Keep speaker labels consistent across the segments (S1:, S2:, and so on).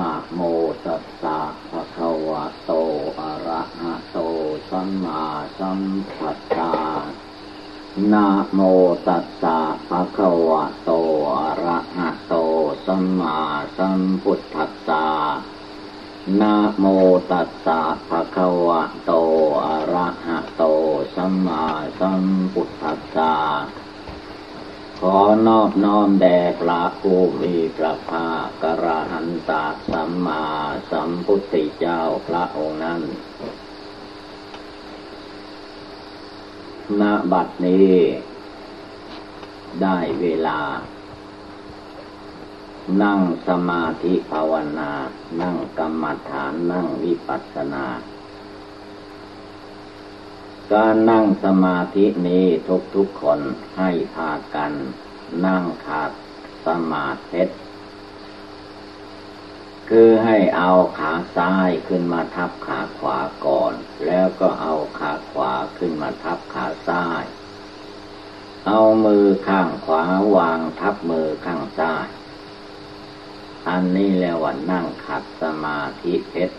S1: นะโมตัสสะภะคะวะโต อะระหะโต สัมมาสัมพุทธานะโมตัสสะภะคะวะโต อะระหะโต สัมมาสัมพุทธัสสะนะโมตัสสะภะคะวะโต อะระหะโต สัมมาสัมพุทธัสสะ ขอนอบน้อมแด่พระผู้มีพระภาคกระหันตาสัมมาสัมพุทธเจ้าพระองค์นั้นณบัดนี้ ได้เวลา นั่งสมาธิภาวนา นั่งกรรมฐานนั่งวิปัสสนา การนั่งสมาธินี้ทุกทุกคนให้พากัน นั่งขาดสมาธิคือให้เอาขาซ้ายขึ้นมาทับขาขวาก่อน แล้วก็เอาขาขวาขึ้นมาทับขาซ้าย เอามือข้างขวาวางทับมือข้างซ้าย อันนี้แล้วว่านั่งขัดสมาธิเพชร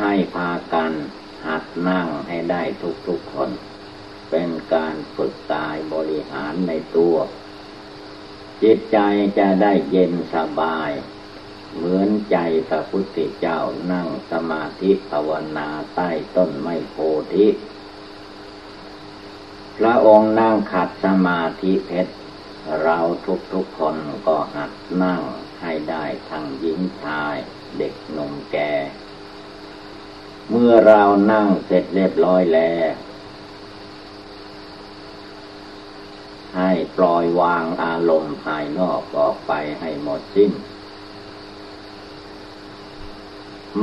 S1: ให้พากัน หัดนั่งให้ได้ทุกๆคน เป็นการฝึกกายบริหารในตัว จิตใจจะได้เย็นสบาย เหมือนใจพระพุทธเจ้านั่งสมาธิภาวนาใต้ต้นไมโพธิพระองค์นั่งขัดสมาธิเพชร เราทุกๆคนก็หัดนั่งให้ได้ทั้งหญิงชาย เด็กหนุ่มแก่ เมื่อเรานั่งเสร็จเรียบร้อยแล้ว ให้ปล่อยวางอารมณ์ภายนอกออกไปให้หมดสิ้น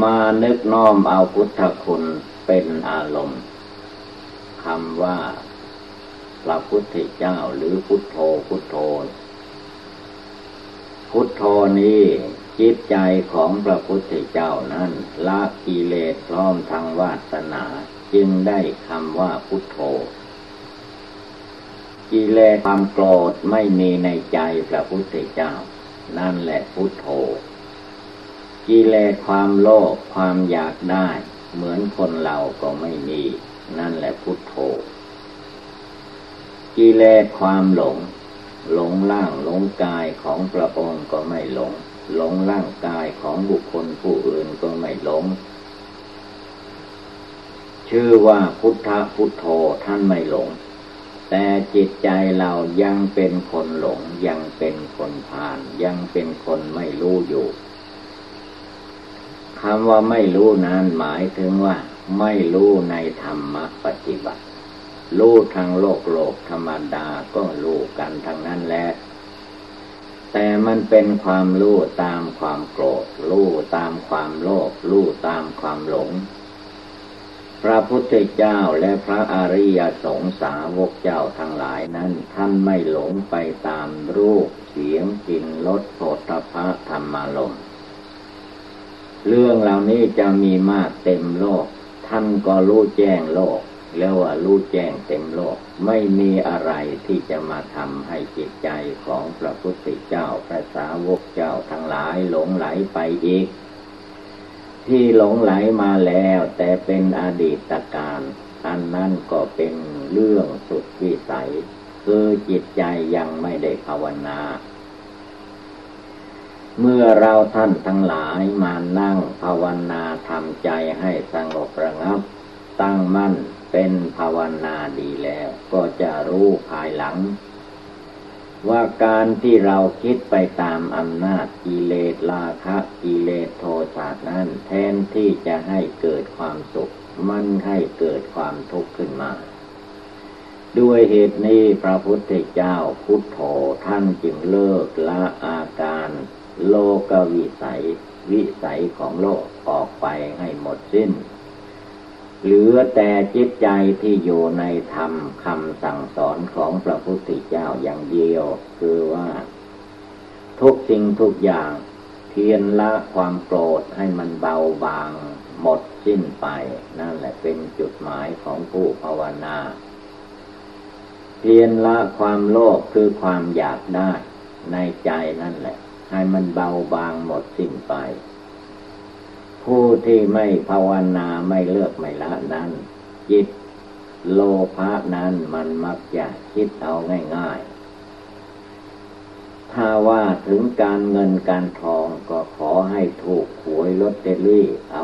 S1: มานึกน้อมเอาพุทธคุณเป็นอารมณ์คำว่าพระพุทธเจ้าหรือพุทโธพุทโธ พุทโธนี้ จิตใจของพระพุทธเจ้านั้นละกิเลสพร้อมทางวาสนาจึงได้คำว่าพุทโธกิเลสความโกรธไม่มีในใจพระพุทธเจ้า นั่นแหละพุทโธกิเลสความโลภความอยากได้ เหมือนคนเราก็ไม่มี นั่นแหละพุทโธกิเลสความหลง หลงร่างหลงกายของพระองค์ก็ไม่หลง หลงร่างกายของบุคคลผู้อื่นก็ไม่หลง ชื่อว่าพุทธพุทโธท่านไม่หลง แต่จิตใจเรายังเป็นคนหลง ยังเป็นคนผ่าน ยังเป็นคนไม่รู้อยู่คำว่าไม่รู้นั้นหมายถึงว่า ไม่รู้ในธรรมปฏิบัติรู้ทางโลกโลกธรรมดาก็รู้กันทางนั้นแหละ แต่มันเป็นความรู้ตามความโกรธรู้ตามความโลภรู้ตามความหลง พระพุทธเจ้าและพระอริยสงสาวกเจ้าทั้งหลายนั้นท่านไม่หลงไปตามรูปเสียงกลิ่นรสโผฏฐะธรรมารมเรื่องเหล่านี้จะมีมากเต็มโลก ท่านก็รู้แจ้งโลก แล้วว่ารู้แจ้งเต็มโลก ไม่มีอะไรที่จะมาทำให้จิตใจของพระพุทธเจ้าพระสาวกเจ้าทั้งหลายหลงไหลไปอีก ที่หลงไหลมาแล้วแต่เป็นอดีตการอันนั้นก็เป็นเรื่องสุดวิสัย คือจิตใจยังไม่ได้ภาวนา เมื่อเราท่านทั้งหลายมานั่งภาวนาทำใจให้สงบระงับ ตั้งมั่น เป็นภาวนาดีแล้ว ก็จะรู้ภายหลัง ว่าการที่เราคิดไปตามอำนาจกิเลสราคะกิเลสโทสะนั้นแทนที่จะให้เกิดความสุข มันให้เกิดความทุกข์ขึ้นมาด้วยเหตุนี้พระพุทธเจ้าพุทโธท่านจึงเลิกละอาการ โลกวิสัย วิสัยของโลกออกไปให้หมดสิ้น เหลือแต่จิตใจที่อยู่ในธรรมคำสั่งสอนของพระพุทธเจ้าอย่างเดียว คือว่า ทุกสิ่งทุกอย่างเพียรละความโกรธให้มันเบาบาง หมดสิ้นไป นั่นแหละเป็นจุดหมายของผู้ภาวนาเพียรละความโลภคือความอยากได้ในใจนั่นแหละ ให้มันเบาบางหมดสิ้นไป ผู้ที่ไม่ภาวนาไม่เลือกไม่ละนั้น จิตโลภะนั้นมันมักจะคิดเอาง่ายๆ ถ้าว่าถึงการเงินการทองก็ขอให้ถูกหวยลอตเตอรี่เอา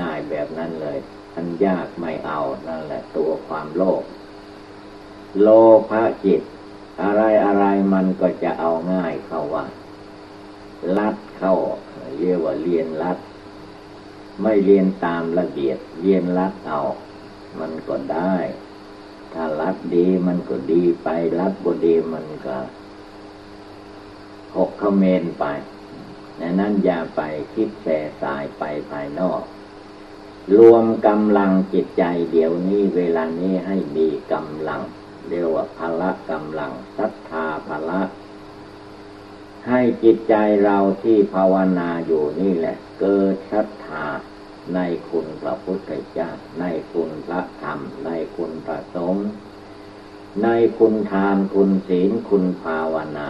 S1: ง่ายๆแบบนั้นเลย อันยากไม่เอานั่นแหละตัวความโลภโลภะจิต อะไรอะไรมันก็จะเอาง่ายเข้าว่าลัดเข้าเรียกว่าเรียนลัด ไม่เรียนตามระเบียบเรียนลัดเอา มันก็ได้ ถ้าลัดดีมันก็ดีไปลัดบ่ดีมันก็หกขเมนไปดังนั้นอย่าไปคิดแส่สายไปภายนอก รวมกำลังจิตใจเดี๋ยวนี้เวลานี้ให้มีกำลัง เรียกว่าพละกำลังศรัทธาพละ ให้จิตใจเราที่ภาวนาอยู่นี่แหละ เกิดศรัทธาในคุณพระพุทธเจ้า ในคุณพระธรรม ในคุณพระสงฆ์ในคุณทานคุณศีลคุณภาวนา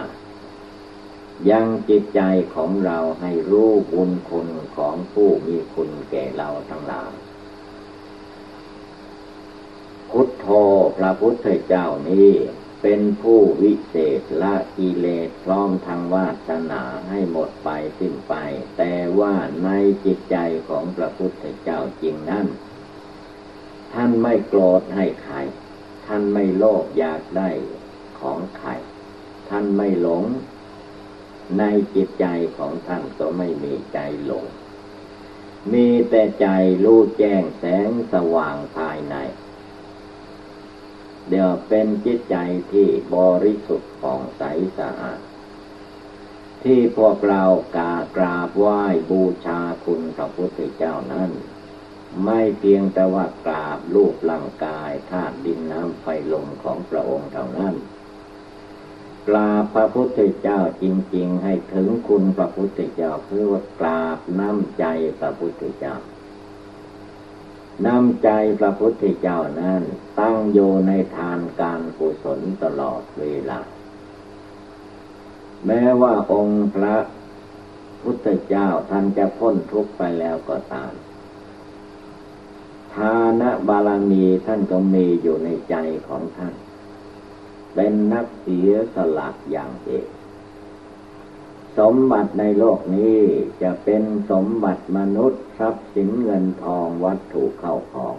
S1: ยังจิตใจของเราให้รู้บุญคุณของผู้มีคุณแก่เราทั้งหลายพุทโธพระพุทธเจ้านี้ เป็นผู้วิเศษละกิเลสพร้อมทางวาสนาให้หมดไปสิ้นไป แต่ว่าในจิตใจของพระพุทธเจ้าจริงนั้น ท่านไม่โกรธให้ใคร ท่านไม่โลภอยากได้ของใคร ท่านไม่หลง ในจิตใจของท่านก็ไม่มีใจหลง มีแต่ใจรู้แจ้งแสงสว่างภายใน เดี๋ยวเป็นจิตใจที่บริสุทธิ์ผ่องใสสะอาด ที่พวกเรากากราบไหว้บูชาคุณพระพุทธเจ้านั้น ไม่เพียงแต่ว่ากราบรูปร่างกายธาตุดินน้ำไฟลมของพระองค์เท่านั้นกราบพระพุทธเจ้าจริง ๆ ให้ถึงคุณพระพุทธเจ้าคือว่ากราบน้ำใจพระพุทธเจ้า นำใจพระพุทธเจ้านั้น ตั้งโยในทานการกุศลตลอดเวลา แม้ว่าองค์พระพุทธเจ้าท่านจะพ้นทุกข์ไปแล้วก็ตาม ทานบารมีท่านก็มีอยู่ในใจของท่าน เป็นนักเสียสละอย่างเอกสมบัติในโลกนี้จะเป็นสมบัติมนุษย์ รัพย์สินเงินทองวัตถุเข้าของ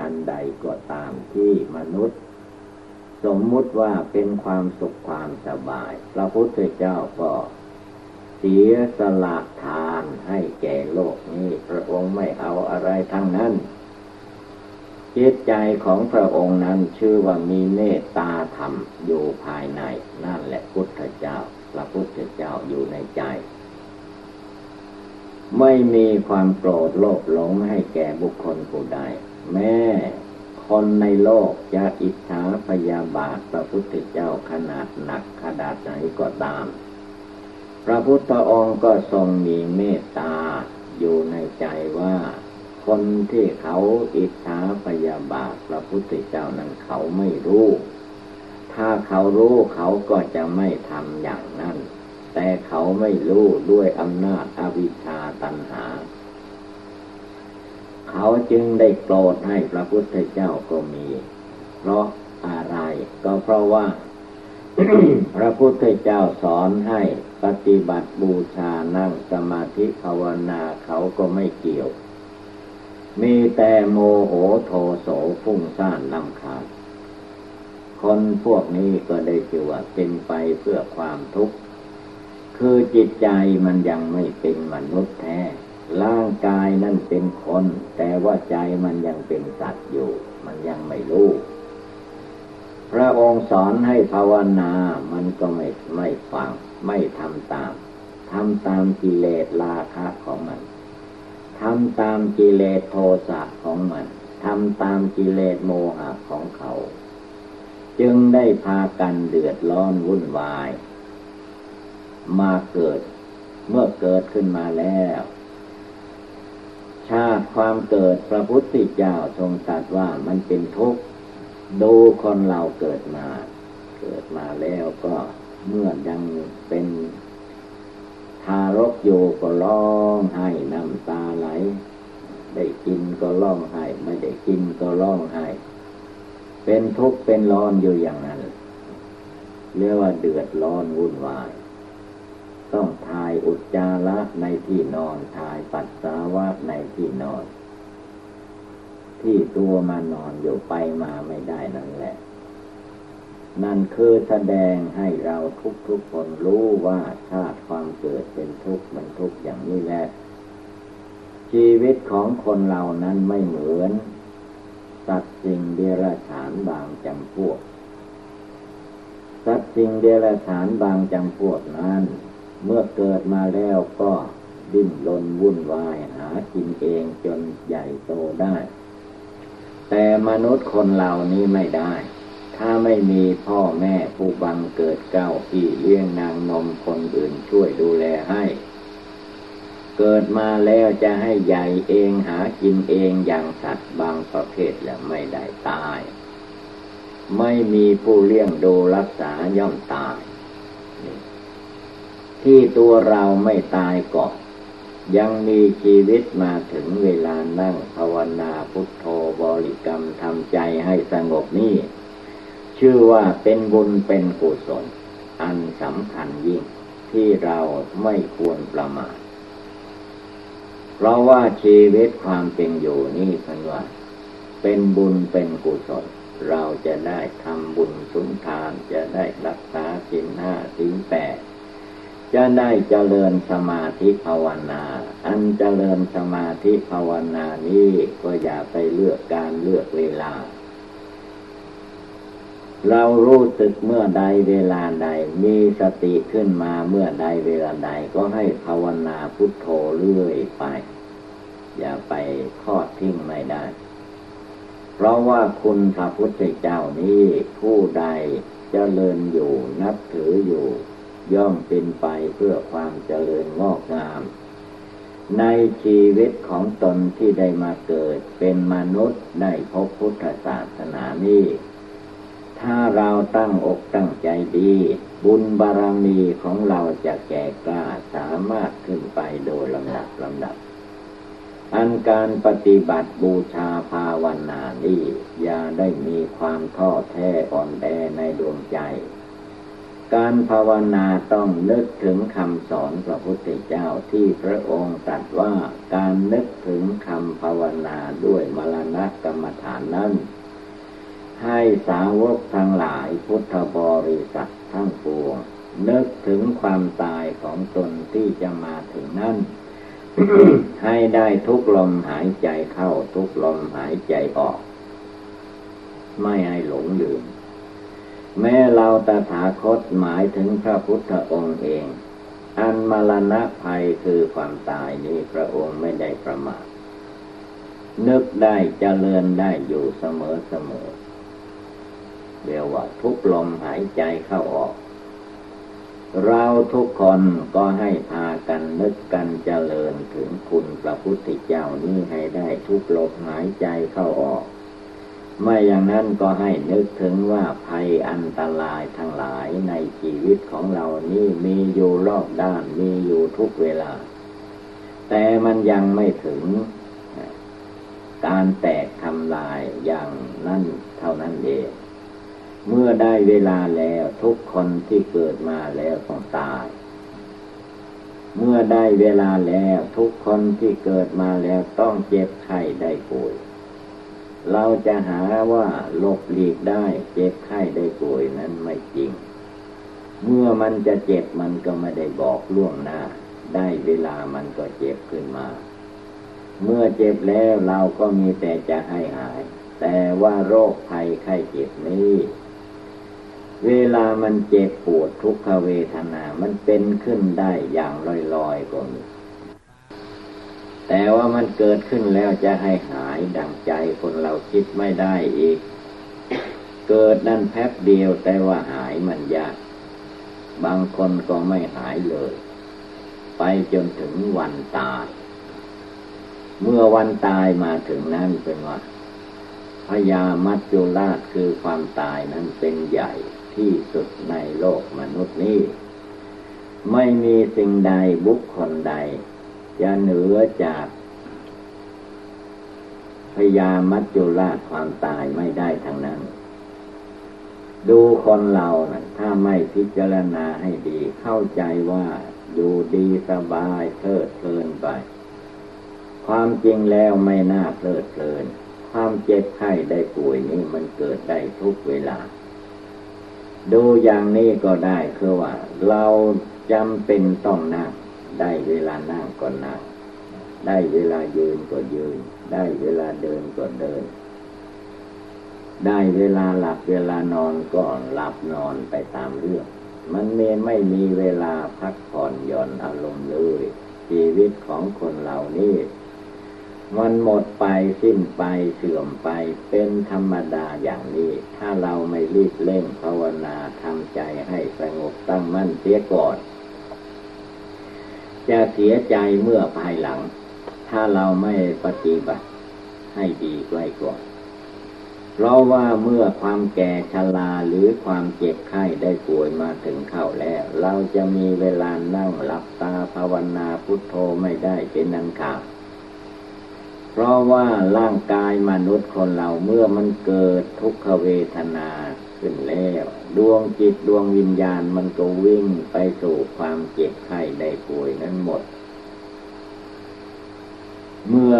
S1: อันใดก็ตามที่มนุษย์ สมมุติว่าเป็นความสุขความสบาย พระพุทธเจ้าก็เสียสละทานให้แก่โลกนี้ พระองค์ไม่เอาอะไรทั้งนั้นจิตใจของพระองค์นั้นชื่อว่ามีเมตตาธรรมอยู่ภายใน นั่นแหละพุทธเจ้า พระพุทธเจ้าอยู่ในใจ ไม่มีความโกรธโลภหลงให้แก่บุคคลผู้ใด แม้คนในโลกจะอิจฉาพยาบาทพระพุทธเจ้าขนาดหนักขนาดไหนก็ตาม พระพุทธองค์ก็ทรงมีเมตตาอยู่ในใจว่า คนที่เขาอิจฉาพยาบาทพระพุทธเจ้านั้นเขาไม่รู้ ถ้าเขารู้เขาก็จะไม่ทำอย่างนั้น แต่เขาไม่รู้ด้วยอำนาจอวิชชาตัณหา เขาจึงได้โกรธให้พระพุทธเจ้าก็มี เพราะอะไรก็เพราะว่า พระพุทธเจ้าสอนให้ปฏิบัติบูชานั่งสมาธิภาวนาเขาก็ไม่เกี่ยว มีแต่โมโหโทโสฟุ้งซ่านลำคาญคนพวกนี้ก็ได้ชื่อว่าเป็นไปเพื่อความทุกข์ คือจิตใจมันยังไม่เป็นมนุษย์แท้ ร่างกายนั่นเป็นคน แต่ว่าใจมันยังเป็นสัตว์อยู่ มันยังไม่รู้พระองค์สอนให้ภาวนา มันก็ไม่ไม่ฟัง ไม่ทำตาม ทำตามกิเลสราคะของมัน ทำตามกิเลสโทสะของมัน ทำตามกิเลสโมหะของเขา จึงได้พากันเดือดร้อนวุ่นวาย มาเกิด เมื่อเกิดขึ้นมาแล้ว ชาติความเกิดพระพุทธเจ้าทรงตรัสว่ามันเป็นทุกข์ดูคนเราเกิดมา เกิดมาแล้วก็เมื่อยังเป็นทารกอยู่ก็ร้องไห้น้ำตาไหล ได้กินก็ร้องไห้ไม่ได้กินก็ร้องไห้เป็นทุกข์เป็นร้อนอยู่อย่างนั้นเรียกว่าเดือดร้อนวุ่นวาย ต้องทายอุจจาระในที่นอนทายปัสสาวะในที่นอน ที่ตัวมานอนอยู่ไปมาไม่ได้นั่นแหละ นั่นคือแสดงให้เราทุกทุกคนรู้ว่าชาติความเกิดเป็นทุกข์มันทุกข์อย่างนี้แหละ ชีวิตของคนเรานั้นไม่เหมือนสัตว์สิ่งเดรัจฉานบางจำพวกสัตว์สิ่งเดรัจฉานบางจำพวกนั้น เมื่อเกิดมาแล้วก็ดิ้นรนวุ่นวายหากินเองจนใหญ่โตได้ แต่มนุษย์คนเหล่านี้ไม่ได้ ถ้าไม่มีพ่อแม่ผู้บังเกิดเก้าพี่เลี้ยงนางนมคนอื่นช่วยดูแลให้ เกิดมาแล้วจะให้ใหญ่เองหากินเองอย่างสัตว์บางประเภทแล้วไม่ได้ตาย ไม่มีผู้เลี้ยงดูรักษาย่อมตาย ที่ตัวเราไม่ตายก่อน ยังมีชีวิตมาถึงเวลานั่งภาวนาพุทโธบริกรรมทำใจให้สงบนี่ชื่อว่าเป็นบุญเป็นกุศล อันสำคัญยิ่งที่เราไม่ควรประมาทเพราะว่าชีวิตความเป็นอยู่นี่พันว่า เป็นบุญเป็นกุศล เราจะได้ทำบุญสุนทานจะได้รักษาสินห้าสินแปด จะได้เจริญสมาธิภาวนา อันเจริญสมาธิภาวนานี้ก็อย่าไปเลือกการเลือกเวลา เรารู้สึกเมื่อใดเวลาใด มีสติขึ้นมาเมื่อใดเวลาใดก็ให้ภาวนาพุทโธเรื่อยไป อย่าไปทอดทิ้งไม่ได้ เพราะว่าคุณพระพุทธเจ้านี้ผู้ใดเจริญอยู่นับถืออยู่ ย่อมเป็นไปเพื่อความเจริญงอกงาม ในชีวิตของตนที่ได้มาเกิดเป็นมนุษย์ได้พบพุทธศาสนานี้ถ้าเราตั้งอกตั้งใจดี บุญบารมีของเราจะแก่กล้าสามารถขึ้นไปโดยลำดับลำดับ อันการปฏิบัติบูชาภาวนานี้อย่าได้มีความท้อแท้อ่อนแอในดวงใจ การภาวนาต้องนึกถึงคำสอนพระพุทธเจ้าที่พระองค์ตรัสว่าการนึกถึงคำภาวนาด้วยมรณะกรรมฐานนั้น ให้สาวกทั้งหลายพุทธบริษัททั้งปวงนึกถึงความตายของตนที่จะมาถึงนั้นให้ได้ทุกลมหายใจเข้าทุกลมหายใจออก ไม่ให้หลงลืม แม้เราตถาคตหมายถึงพระพุทธองค์เอง อันมรณะภัยคือความตายนี้พระองค์ไม่ได้ประมาทนึกได้เจริญได้อยู่เสมอเสมอเรียกว่าทุกลมหายใจเข้าออก เราทุกคนก็ให้พากันนึกกันเจริญถึงคุณพระพุทธเจ้านี้ให้ได้ทุกลมหายใจเข้าออก ไม่อย่างนั้นก็ให้นึกถึงว่าภัยอันตรายทั้งหลายในชีวิตของเรานี่มีอยู่รอบด้านมีอยู่ทุกเวลา แต่มันยังไม่ถึงการแตกทำลายอย่างนั้นเท่านั้นเอง เมื่อได้เวลาแล้วทุกคนที่เกิดมาแล้วต้องตาย เมื่อได้เวลาแล้วทุกคนที่เกิดมาแล้วต้องเจ็บไข้ได้ป่วย เราจะหาว่าหลบหลีกได้ เจ็บไข้ได้ป่วยนั้นไม่จริง เมื่อมันจะเจ็บมันก็ไม่ได้บอกล่วงหน้า ได้เวลามันก็เจ็บขึ้นมา เมื่อเจ็บแล้วเราก็มีแต่จะให้หาย แต่ว่าโรคภัยไข้เจ็บนี้เวลามันเจ็บปวดทุกขเวทนา มันเป็นขึ้นได้อย่างลอยๆก็มี แต่ว่ามันเกิดขึ้นแล้วจะให้หายดังใจคนเราคิดไม่ได้อีก เกิดนั่นแป๊บเดียวแต่ว่าหายมันยาก บางคนก็ไม่หายเลย ไปจนถึงวันตาย เมื่อวันตายมาถึงนั้นเป็นว่าพยามัจจุราชคือความตายนั้นเป็นใหญ่ที่สุดในโลกมนุษย์นี้ ไม่มีสิ่งใดบุคคลใด จะเหนือจากพยามัจจุราชความตายไม่ได้ทั้งนั้น ดูคนเรานะถ้าไม่พิจารณาให้ดี เข้าใจว่าอยู่ดีสบายเพลิดเพลินไป ความจริงแล้วไม่น่าเพลิดเพลิน ความเจ็บไข้ได้ป่วยนี่มันเกิดได้ทุกเวลา ดูอย่างนี้ก็ได้คือว่า เราจำเป็นต้องนั่ง ได้เวลานั่งก็นั่งได้เวลายืนก็ยืน ได้เวลาเดินก็เดิน ได้เวลาหลับเวลานอนก็หลับนอนไปตามเรื่อง มันไม่ไม่มีเวลาพักผ่อนหย่อนอารมณ์เลย ชีวิตของคนเหล่านี้มันหมดไปสิ้นไปเสื่อมไปเป็นธรรมดาอย่างนี้ ถ้าเราไม่รีบเร่งภาวนาทำใจให้สงบตั้งมั่นเสียก่อน จะเสียใจเมื่อภายหลัง ถ้าเราไม่ปฏิบัติให้ดีไว้ก่อนเพราะว่าเมื่อความแก่ชราหรือความเจ็บไข้ได้ป่วยมาถึงเข้าแล้ว เราจะมีเวลานั่งหลับตาภาวนาพุทโธไม่ได้เป็นนันขาดเพราะว่าร่างกายมนุษย์คนเราเมื่อมันเกิดทุกขเวทนา ขึ้นแล้ว ดวงจิตดวงวิญญาณมันก็วิ่งไปสู่ความเจ็บไข้ได้ป่วยนั้นหมด เมื่อ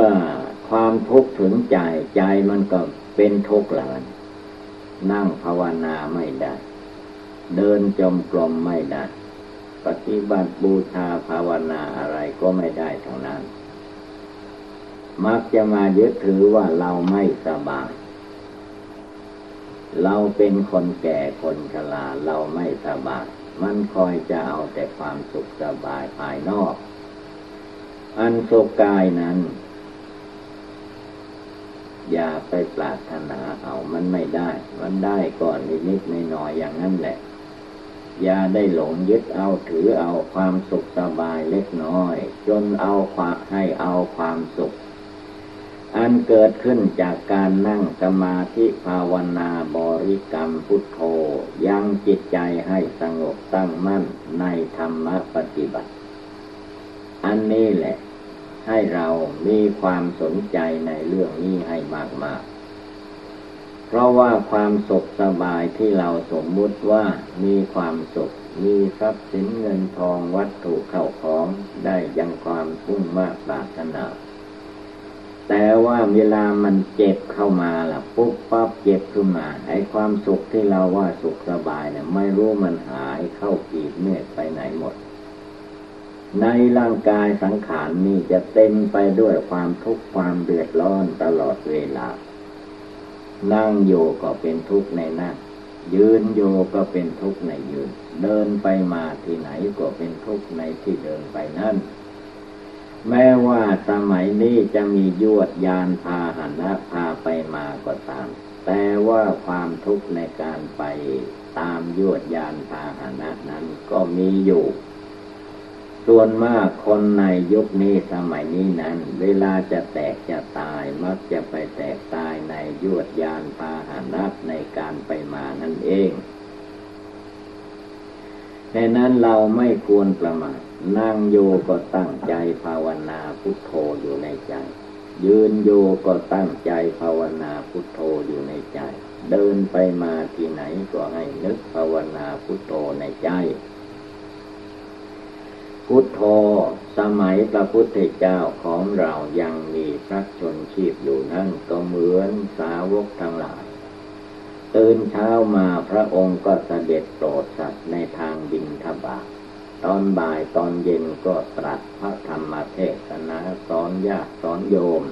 S1: ความทุกข์ถึงใจใจมันก็เป็นทุกข์หลานนั่งภาวนาไม่ได้ เดินจมกลมไม่ได้ ปฏิบัติบูชาภาวนาอะไรก็ไม่ได้ทั้งนั้น มักจะมายึดถือว่าเราไม่สบาย เราเป็นคนแก่คนชราเราไม่สบายมันคอยจะเอาแต่ความสุขสบายภายนอก อันสุขกายนั้น อย่าไปปรารถนาเอามันไม่ได้ มันได้ก่อนนิดๆหน่อยๆอย่างนั้นแหละ อย่าได้หลงยึดเอาถือเอาความสุขสบายเล็กน้อย จนเอาความให้เอาความสุข อันเกิดขึ้นจากการนั่งสมาธิภาวนาบริกรรมพุทโธยังจิตใจให้สงบตั้งมั่นในธรรมปฏิบัติ อันนี้แหละ ให้เรามีความสนใจในเรื่องนี้ให้มาก ๆ เพราะว่าความสุขสบายที่เราสมมุติว่ามีความสุข มีทรัพย์สินเงินทองวัตถุเข้าของได้ยังความพุ่งมากปรารถนา แต่ว่าเวลามันเจ็บเข้ามาล่ะปุ๊บปั๊บเจ็บขึ้นมาไอ้ความสุขที่เราว่าสุขสบายเนี่ยไม่รู้มันหายเข้ากีบเมฆไปไหนหมด ในร่างกายสังขารนี่จะเต็มไปด้วยความทุกข์ความเดือดร้อนตลอดเวลา นั่งโยก็เป็นทุกข์ในนั่งยืนโยก็เป็นทุกข์ในยืน เดินไปมาที่ไหนก็เป็นทุกข์ในที่เดินไปนั่น แม้ว่าสมัยนี้จะมียวดยานพาหันะพาไปมาก็ตาม แต่ว่าความทุกข์ในการไปตามยวดยานพาหนะนั้นก็มีอยู่ ส่วนมากคนในยุคนี้สมัยนี้นั้น เวลาจะแตกจะตายมักจะไปแตกตายในยวดยานพาหนะในการไปมานั่นเองดังนั้นเราไม่ควรประมาท นั่งโยก็ตั้งใจภาวนาพุทโธอยู่ในใจ ยืนโยก็ตั้งใจภาวนาพุทโธอยู่ในใจ เดินไปมาที่ไหนก็ให้นึกภาวนาพุทโธในใจ พุทโธสมัยพระพุทธเจ้าของเรายังมีพระชนชีพอยู่นั่นก็เหมือนสาวกทั้งหลายตื่นเช้ามาพระองค์ก็เสด็จโปรดสัตว์ในทางบินทบาท ตอนบ่ายตอนเย็นก็ตรัสพระธรรมเทศนาสอนญาติสอนโยม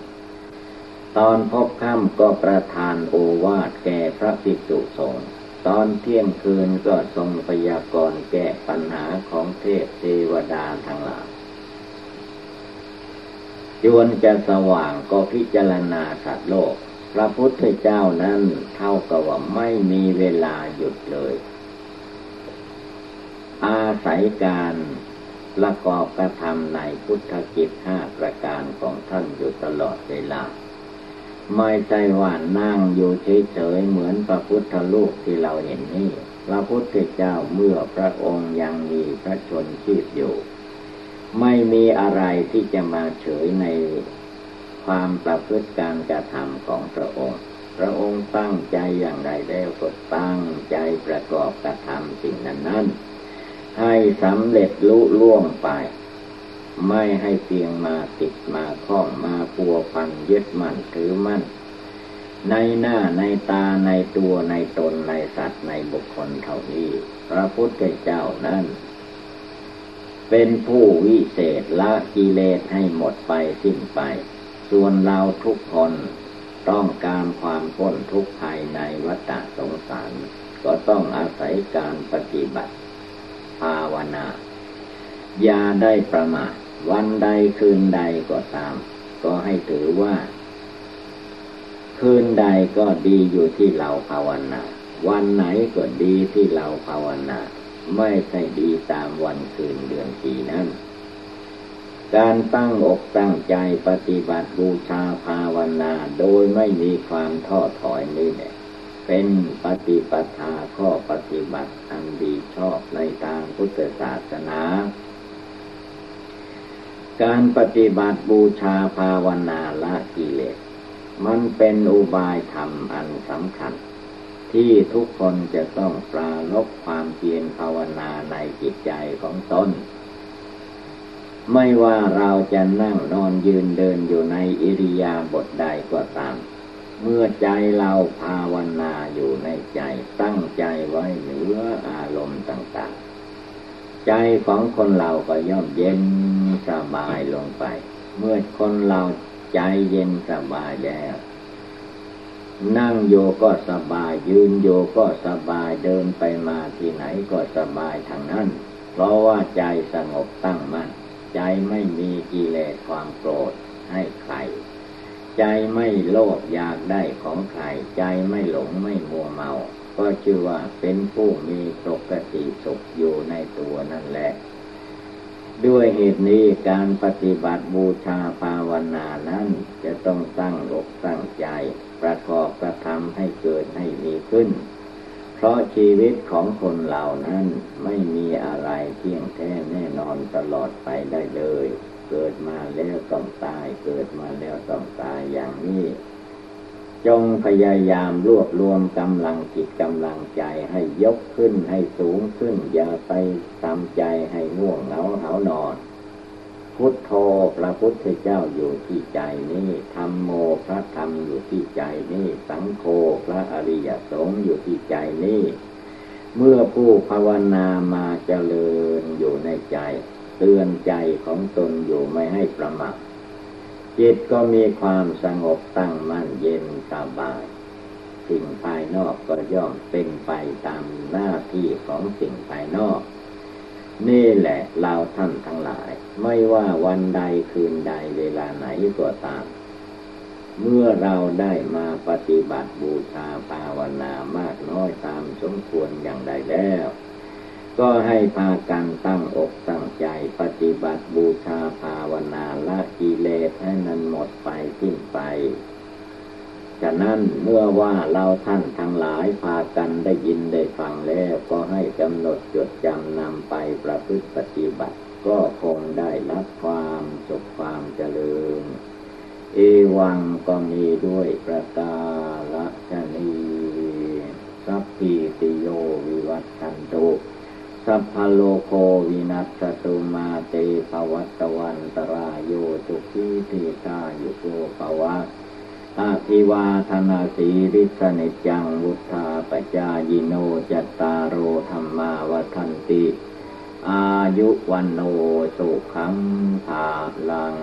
S1: ตอนพบค่ำก็ประทานโอวาทแก่พระภิกษุสงฆ์ตอนเที่ยงคืนก็ทรงพยากรณ์แก้ปัญหาของเทพเทวดาทั้งหลายจวนจะสว่างก็พิจารณาสัตว์โลก พระพุทธเจ้านั้นเท่ากับว่าไม่มีเวลาหยุดเลย อาศัยการประกอบกระทำในพุทธกิจห้าประการของท่านอยู่ตลอดเวลา ไม่ใช่ว่านั่งอยู่เฉยๆเหมือนพระพุทธรูปที่เราเห็นนี่ พระพุทธเจ้าเมื่อพระองค์ยังมีพระชนชีพอยู่ ไม่มีอะไรที่จะมาเฉยในความประพฤติการกระทำของพระองค์ พระองค์ตั้งใจอย่างไรแล้วก็ตั้งใจประกอบกระทำสิ่งนั้นนั้น ให้สำเร็จลุล่วงไป ไม่ให้เพียงมาติดมาคล้องมาปัวพันยึดมั่นถือมั่น ในหน้าในตาในตัวในตนในสัตว์ในบุคคลเท่านี้ พระพุทธเจ้านั้น เป็นผู้วิเศษละกิเลสให้หมดไปสิ้นไป ส่วนเราทุกคนต้องการความพ้นทุกข์ภายในวัฏสงสาร ก็ต้องอาศัยการปฏิบัติ ภาวนา อย่าได้ประมาทวันใดคืนใดก็ตาม ก็ให้ถือว่า คืนใดก็ดีอยู่ที่เราภาวนา วันไหนก็ดีที่เราภาวนา ไม่ใช่ดีตามวันคืนเดือนปีนั้นการตั้งอกตั้งใจปฏิบัติบูชาภาวนา โดยไม่มีความท้อถอยนี่แหละ เป็นปฏิปทาข้อปฏิบัติอันดีชอบในทางพุทธศาสนา การปฏิบัติบูชาภาวนาละกิเลส มันเป็นอุบายธรรมอันสำคัญ ที่ทุกคนจะต้องปราลบความเพียรภาวนาในจิตใจของตนไม่ว่าเราจะนั่งนอนยืนเดินอยู่ในอิริยาบถใดก็ตาม เมื่อใจเราภาวนาอยู่ในใจ ตั้งใจไว้เหนืออารมณ์ต่าง ๆ ใจของคนเราก็ย่อมเย็นสบายลงไป เมื่อคนเราใจเย็นสบายแล้วนั่งโยก็สบาย ยืนโยก็สบายเดินไปมาที่ไหนก็สบายทางนั้น เพราะว่าใจสงบตั้งมัน่นใจไม่มีกิเลสความโกรธ ใจไม่โลภอยากได้ของใครใจไม่หลงไม่มัวเมา ก็ชื่อว่าเป็นผู้มีปกติสุขอยู่ในตัวนั่นแหละ ด้วยเหตุนี้การปฏิบัติบูชาภาวนานั้นจะต้องตั้งอกตั้งใจ ประกอบกระทำให้เกิดให้มีขึ้น เพราะชีวิตของคนเหล่านั้นไม่มีอะไรเที่ยงแท้แน่นอนตลอดไปได้เลย เกิดมาแล้วต้องตาย เกิดมาแล้วต้องตายอย่างนี้ จงพยายามรวบรวมกำลังจิตกำลังใจให้ยกขึ้นให้สูงขึ้น อย่าไปทำใจให้ง่วงเหงาเหานอน พุทโธพระพุทธเจ้าอยู่ที่ใจนี้ธรรมโมพระธรรมอยู่ที่ใจนี้สังโฆพระอริยสงฆ์อยู่ที่ใจนี้เมื่อผู้ภาวนามาเจริญอยู่ในใจ เตือนใจของตนอยู่ไม่ให้ประมาทจิตก็มีความสงบตั้งมั่นเย็นสบาย สิ่งภายนอกก็ย่อมเป็นไปตามหน้าที่ของสิ่งภายนอก นี่แหละเราท่านทั้งหลาย ไม่ว่าวันใดคืนใดเวลาไหนก็ตาม เมื่อเราได้มาปฏิบัติบูชาภาวนามากน้อยตามสมควรอย่างใดแล้ว ก็ให้พากันตั้งอกตั้งใจปฏิบัติบูชาภาวนาละกิเลสให้นั้นหมดไปสิ้นไปฉะนั้นเมื่อว่าเราท่านทั้งหลายพากันได้ยินได้ฟังแล้วก็ให้กำหนดจดจำนำไปประพฤติปฏิบัติ ก็คงได้รับความสุขความเจริญ เอวังก็มีด้วยประกาศนีสัพพิติโยวิวัตชันตุ สัพพโลโควินัสตุมาเตภวัตวันตรายโยจุกิติกายุโกภวะอาภิวาธนาสีริสนิจังวุธาปจายิโนจัตตารโอธรรมาวทันติ อายุวันโนสุขังภาลัง